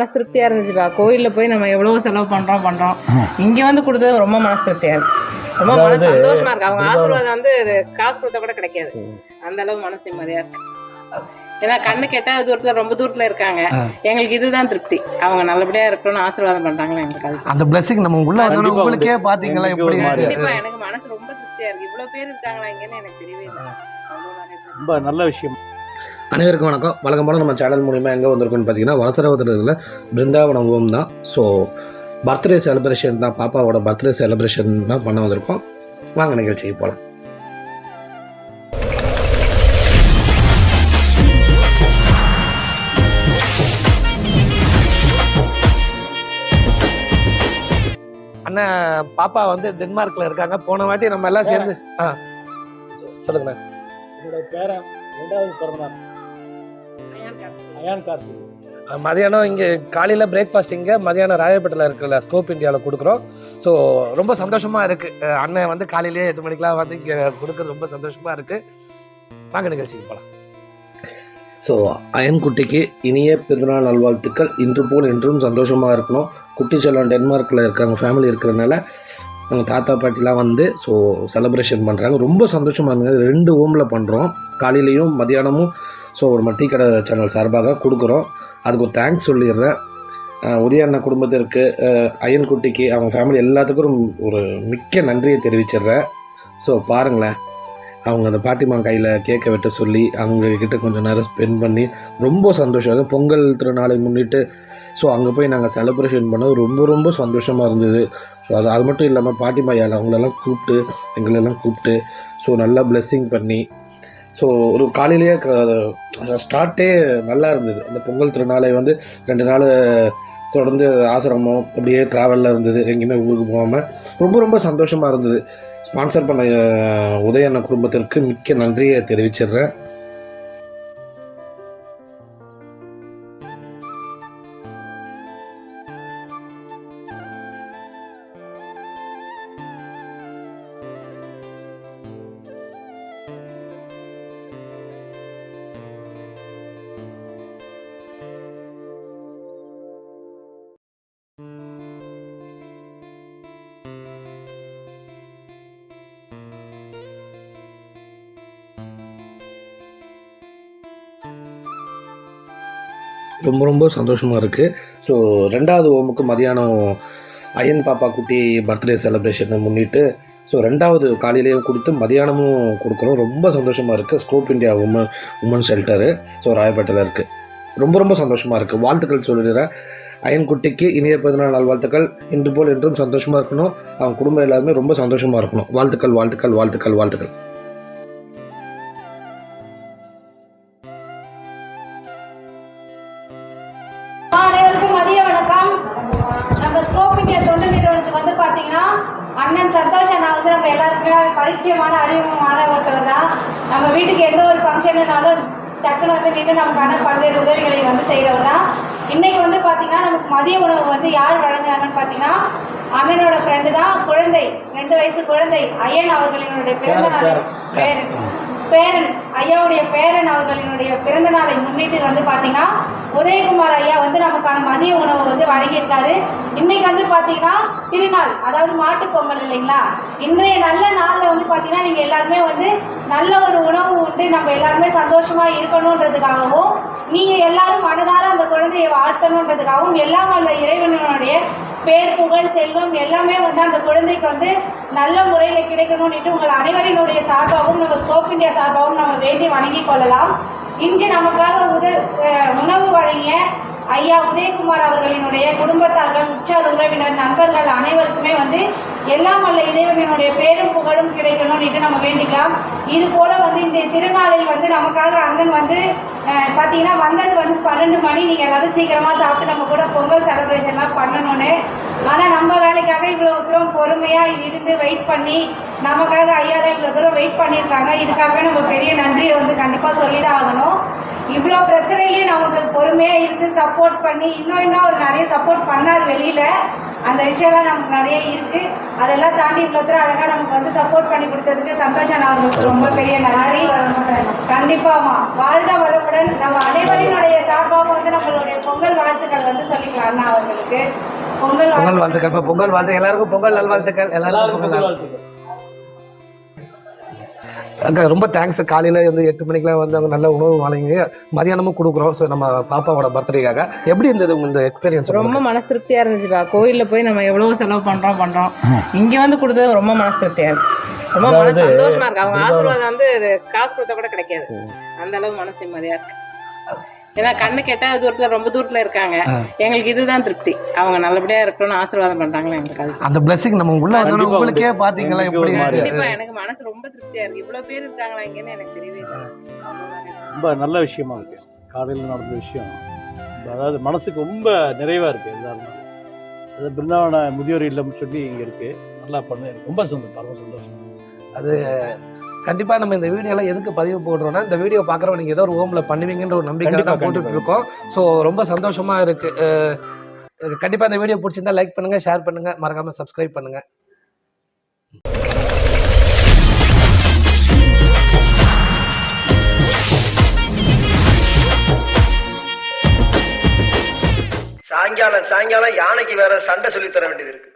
மனசு திருப்தியா இருந்துச்சுப்பா. கோயில்ல போய் நம்ம எவ்வளவு செலவு பண்றோம் பண்றோம். இங்க வந்து கொடுத்தது ரொம்ப மனசு திருப்தியா இருக்கு. ரொம்ப மனசு சந்தோஷமா இருக்கு. அவங்க ஆசீர்வாதம் வந்து காசு கொடுத்தா கூட கிடைக்காது. அந்த அளவு மனசு நிம்மதியா இருக்கு. ஏன்னா கண்ணு கெட்டா தூரத்துல ரொம்ப தூரத்துல இருக்காங்க. எங்களுக்கு இதுதான் திருப்தி. அவங்க நல்லபடியா இருக்கணும்னு ஆசீர்வாதம் பண்றாங்களா எங்களுக்கு அந்த பிளஸிங் நம்ம உள்ள உங்களுக்கே பாத்தீங்களா எனக்கு எப்படி கண்டிப்பா எனக்கு மனசு ரொம்ப திருப்தியா இருக்கு. இவ்வளவு பேர் இருக்காங்களா இங்கன்னு எனக்கு தெரியவே இல்லை. ரொம்ப நல்ல விஷயம். அனைவருக்கும் வணக்கம். வழக்கம் போல நம்ம சேனல் மூலிமா எங்கே வந்திருக்கோம்னு பார்த்தீங்கன்னா வனசரவத்தில் பிருந்தாவனம் ஓம் தான் ஸோ பர்த்டே செலிப்ரேஷன் தான் பாப்பாவோட பர்த்டே செலிப்ரேஷன் தான் பண்ண வந்திருக்கோம். வாங்க நிகழ்ச்சிக்கு போகலாம் அண்ணன் பாப்பா வந்து டென்மார்க்ல இருக்காங்க. போன வாட்டி நம்ம எல்லாம் சேர்ந்து ஆ. சொல்லுங்கண்ணா. என்னோட பேரன் ரெண்டாவது பிறந்தநாள். அயான் கார்த்திக் மதியானம் இங்கே காலையில் பிரேக்ஃபாஸ்ட் இங்கே மதியானம் ராயப்பேட்டில் இருக்கிற ஸ்கோப் இந்தியாவில் கொடுக்குறோம். ஸோ ரொம்ப சந்தோஷமாக இருக்குது அண்ணன் வந்து காலையிலேயே எட்டு மணிக்கெலாம் வந்து இங்கே கொடுக்குறது ரொம்ப சந்தோஷமாக இருக்குது வாங்க நிகழ்ச்சிக்கு போகலாம் ஸோ அயன்குட்டிக்கு இனிய பிறந்தநாள் நல்வாழ்த்துக்கள். இன்று போல் என்றும் சந்தோஷமாக இருக்கணும். குட்டி செல்லம் டென்மார்க்கில் இருக்காங்க ஃபேமிலி இருக்கிறனால அவங்க தாத்தா பாட்டிலாம் வந்து ஸோ செலிப்ரேஷன் பண்ணுறாங்க ரொம்ப சந்தோஷமாக இருந்தது. ரெண்டு ஓமில் பண்ணுறோம் காலையிலையும் மதியானமும் ஸோ ஒரு டீ கடை சேனல் சார்பாக கொடுக்குறோம். அதுக்கு ஒரு தேங்க்ஸ் சொல்லிடுறேன். உதயண்ண குடும்பத்திற்கு அயன்குட்டிக்கு அவங்க ஃபேமிலி எல்லாத்துக்கும் ஒரு- மிக்க நன்றியை தெரிவிச்சிடுறேன். ஸோ பாருங்களேன். அவங்க அந்த பாட்டிமா கையில் கேட்க வெட்ட சொல்லி அவங்க கிட்ட கொஞ்சம் நேரம் ஸ்பெண்ட் பண்ணி ரொம்ப சந்தோஷம். அதுவும் பொங்கல் திருநாளை முன்னிட்டு ஸோ அங்கே போய் நாங்கள் செலிப்ரேஷன் பண்ணது ரொம்ப ரொம்ப சந்தோஷமாக இருந்தது. ஸோ அது அது மட்டும் இல்லாமல் பாட்டிமா யார் அவங்களெல்லாம் கூப்பிட்டு எங்களெல்லாம் கூப்பிட்டு ஸோ நல்லா பிளெஸ்ஸிங் பண்ணி ஸோ ஒரு காலையிலேயே ஸ்டார்ட்டே நல்லா இருந்தது. அந்த பொங்கல் திருநாளை வந்து ரெண்டு நாள் தொடர்ந்து ஆசிரமம் அப்படியே ட்ராவலில் இருந்தது. எங்கேயுமே ஊருக்கு போகாமல் ரொம்ப ரொம்ப சந்தோஷமாக இருந்தது. ஸ்பான்சர் பண்ண உதயண்ண குடும்பத்திற்கு மிக்க நன்றியை தெரிவிச்சிடுறேன். ரொம்ப ரொம்ப சந்தோஷமாக இருக்குது ஸோ ரெண்டாவது ஓமுக்கு மதியானம் அயன் பாப்பா குட்டி பர்த்டே செலிப்ரேஷனை முன்னிட்டு ஸோ ரெண்டாவது காலையிலேயும் கொடுத்து மதியானமும் கொடுக்குறோம் ரொம்ப சந்தோஷமாக இருக்குது scope India women women shelter so ராயப்பேட்டையில் இருக்குது ரொம்ப ரொம்ப சந்தோஷமாக இருக்குது வாழ்த்துக்கள் சொல்லிடுறேன் அயன் குட்டிக்கு இனிய பிறந்தநாள் நாள் வாழ்த்துக்கள் இன்று போல் என்றும் சந்தோஷமாக இருக்கணும். அவங்க குடும்பம் எல்லாருமே ரொம்ப சந்தோஷமாக இருக்கணும். வாழ்த்துக்கள் வாழ்த்துக்கள் வாழ்த்துக்கள் வாழ்த்துக்கள். அண்ணன் சந்தோஷ் அண்ணா வந்து நம்ம எல்லாருக்குமே பரிச்சயமான அறிமுகமான ஒருத்தவர் தான். நம்ம வீட்டுக்கு எந்த ஒரு ஃபங்க்ஷனுனாலும் டக்குன்னு வந்து நின்று நமக்கான பல்வேறு உதவிகளை வந்து செய்கிறவர் தான். இன்னைக்கு வந்து பார்த்தீங்கன்னா நமக்கு மதிய உணவு வந்து யார் வழங்குறாங்கன்னு பார்த்தீங்கன்னா அண்ணனோட ஃப்ரெண்டு தான் குழந்தை. ரெண்டு வயசு குழந்தை. ஐயன் அவர்களினுடைய பிறந்த நாள் பேரன்? பேரன். ஐயாவுடைய பேரன் அவர்களினுடைய பிறந்த நாளை முன்னிட்டு வந்து பார்த்தீங்கன்னா உதயகுமார் ஐயா வந்து நமக்கான மதிய உணவு வந்து வழங்கியிருக்காரு. இன்னைக்கு வந்து பார்த்தீங்கன்னா திருநாள் அதாவது மாட்டுப் பொங்கல் இல்லைங்களா? இன்றைய நல்ல நாளில் வந்து பார்த்தீங்கன்னா நீங்கள் எல்லாருமே வந்து நல்ல ஒரு உணவு உண்டு நம்ம எல்லாருமே சந்தோஷமா இருக்கணுன்றதுக்காகவும் நீங்கள் எல்லாரும் மனதார அந்த குழந்தையை வாழ்த்தணுன்றதுக்காகவும் எல்லாம் வல்ல இறைவனுடைய பேர் புகழ் செல்வம் எல்லாமே வந்து அந்த குழந்தைக்கு வந்து நல்ல முறையில் கிடைக்கணும்னுட்டு உங்கள் அனைவரினுடைய சார்பாகவும் நம்ம ஸ்கோப் இந்தியா சார்பாகவும் நம்ம வேண்டி வணங்கிக் கொள்ளலாம். இன்று நமக்காக உத உணவு வழங்கிய ஐயா உதயகுமார் அவர்களினுடைய குடும்பத்தார்கள் உற்றார் உறவினர் நண்பர்கள் அனைவருக்குமே வந்து எல்லாம் வல்ல இறைவனுடைய பேரும் புகழும் கிடைக்கணும்னுட்டு நம்ம வேண்டிக்கலாம். இது போல வந்து இந்த திருநாளில் வந்து நமக்காக அண்ணன் வந்து பார்த்தீங்கன்னா வந்தது வந்து பன்னெண்டு மணி. நீங்கள் எல்லாரும் சீக்கிரமாக சாப்பிட்டு நம்ம கூட பொங்கல் செலப்ரேஷன்லாம் பண்ணணும்னு. ஆனால் நம்ம வேலைக்காக இவ்வளோ தூரம் பொறுமையாக இருந்து வெயிட் பண்ணி நமக்காக ஐயா தான் இவ்வளோ தூரம் வெயிட் பண்ணியிருக்காங்க. இதுக்காகவே நம்ம பெரிய நன்றியை வந்து கண்டிப்பாக சொல்லி தான் ஆகணும். இவ்வளோ பிரச்சனையிலையும் நமக்கு பொறுமையாக இருந்து சப்போர்ட் பண்ணி இன்னும் இன்னும் அவர் நிறைய சப்போர்ட் பண்ணார் வெளியில். அந்த விஷயம்லாம் நமக்கு நிறைய இருக்குது அதெல்லாம் தாண்டி இவ்வளோ தூரம் அழகாக நமக்கு வந்து சப்போர்ட் பண்ணி கொடுத்ததுக்கு சந்தோஷம். நான் அவங்களுக்கு ரொம்ப பெரிய நன்றி. கண்டிப்பாமா வாழ்க வளமுடன். நம்ம அனைவரினுடைய சார்பாக வந்து நம்மளுடைய பொங்கல் வாழ்த்துக்கள் வந்து சொல்லிக்கலாம் அண்ணா அவர்களுக்கு. பொங்கல் பொங்கல் வாழ்த்துக்கள். இப்போ பொங்கல் வாழ்த்து எல்லாருக்கும் பொங்கல் நல்வாழ்த்துக்கள். எல்லாருக்கும் பொங்கல் வாழ்த்து. அக்கா ரொம்ப தேங்க்ஸ் காலையில் வந்து எட்டு மணிக்கெலாம் வந்து அவங்க நல்ல உணவு வாங்கிங்க மதியானமும் கொடுக்குறோம். ஸோ நம்ம பாப்பாவோட பர்த்டேக்காக எப்படி இருந்தது உங்க எக்ஸ்பீரியன்ஸ் ரொம்ப மனசு திருப்தியா இருந்துச்சுப்பா கோயில்ல போய் நம்ம எவ்வளவு செலவு பண்றோம் பண்றோம். இங்க வந்து கொடுத்தது ரொம்ப மனசு திருப்தியா இருக்கு. ரொம்ப மனசு சந்தோஷமா இருக்கு. அவங்க ஆசீர்வாதம் வந்து காசு கொடுத்தா கூட கிடைக்காது. அந்த அளவு மனசு நிம்மதியா இருக்கு. ஏன்னா கண்ணு கெட்ட தூரத்துல ரொம்ப தூரத்துல இருக்காங்க. எங்களுக்கு இதுதான் திருப்தி. அவங்க நல்லபடியா இருக்கணும்னு ஆசீர்வாதம் பண்றாங்களே எங்களுக்கு அது அந்த பிளஸிங் நம்ம உள்ள உங்களுக்கே எனக்கு எப்படி கண்டிப்பா எனக்கு மனசு ரொம்ப திருப்தியா இருக்கு. இவ்வளவு பேர் இருக்காங்களா இங்கன்னு எனக்கு தெரியவே இல்லை. ரொம்ப நல்ல விஷயமா இருக்கு. காலையில் நடந்த விஷயம். அதாவது மனசுக்கு ரொம்ப நிறைவா இருக்கு எல்லாரும் அது பிருந்தாவன முதியோர் இல்லம்னு சொல்லி இங்க இருக்கு. நல்லா பண்ணு. ரொம்ப சந்தோஷம். ரொம்ப சந்தோஷம். அது கண்டிப்பா நம்ம இந்த வீடியோலாம் எதுக்கு பதிவு போடுறோம்னா இந்த வீடியோ பார்க்குறவங்க நீங்க ஏதோ ஒரு ஹோம்ல பண்ணுவீங்கன்ற ஒரு நம்பிக்கை தான் போட்டுட்டு. இருக்கோம். ஸோ ரொம்ப சந்தோஷமா இருக்கு. அஹ் கண்டிப்பா இந்த வீடியோ பிடிச்சிருந்தா லைக் பண்ணுங்க ஷேர் பண்ணுங்க. மறக்காம சப்ஸ்கிரைப் பண்ணுங்க. சாயங்காலம் சாயங்காலம் யானைக்கு வேற சண்டை சொல்லி தர வேண்டியது இருக்கு.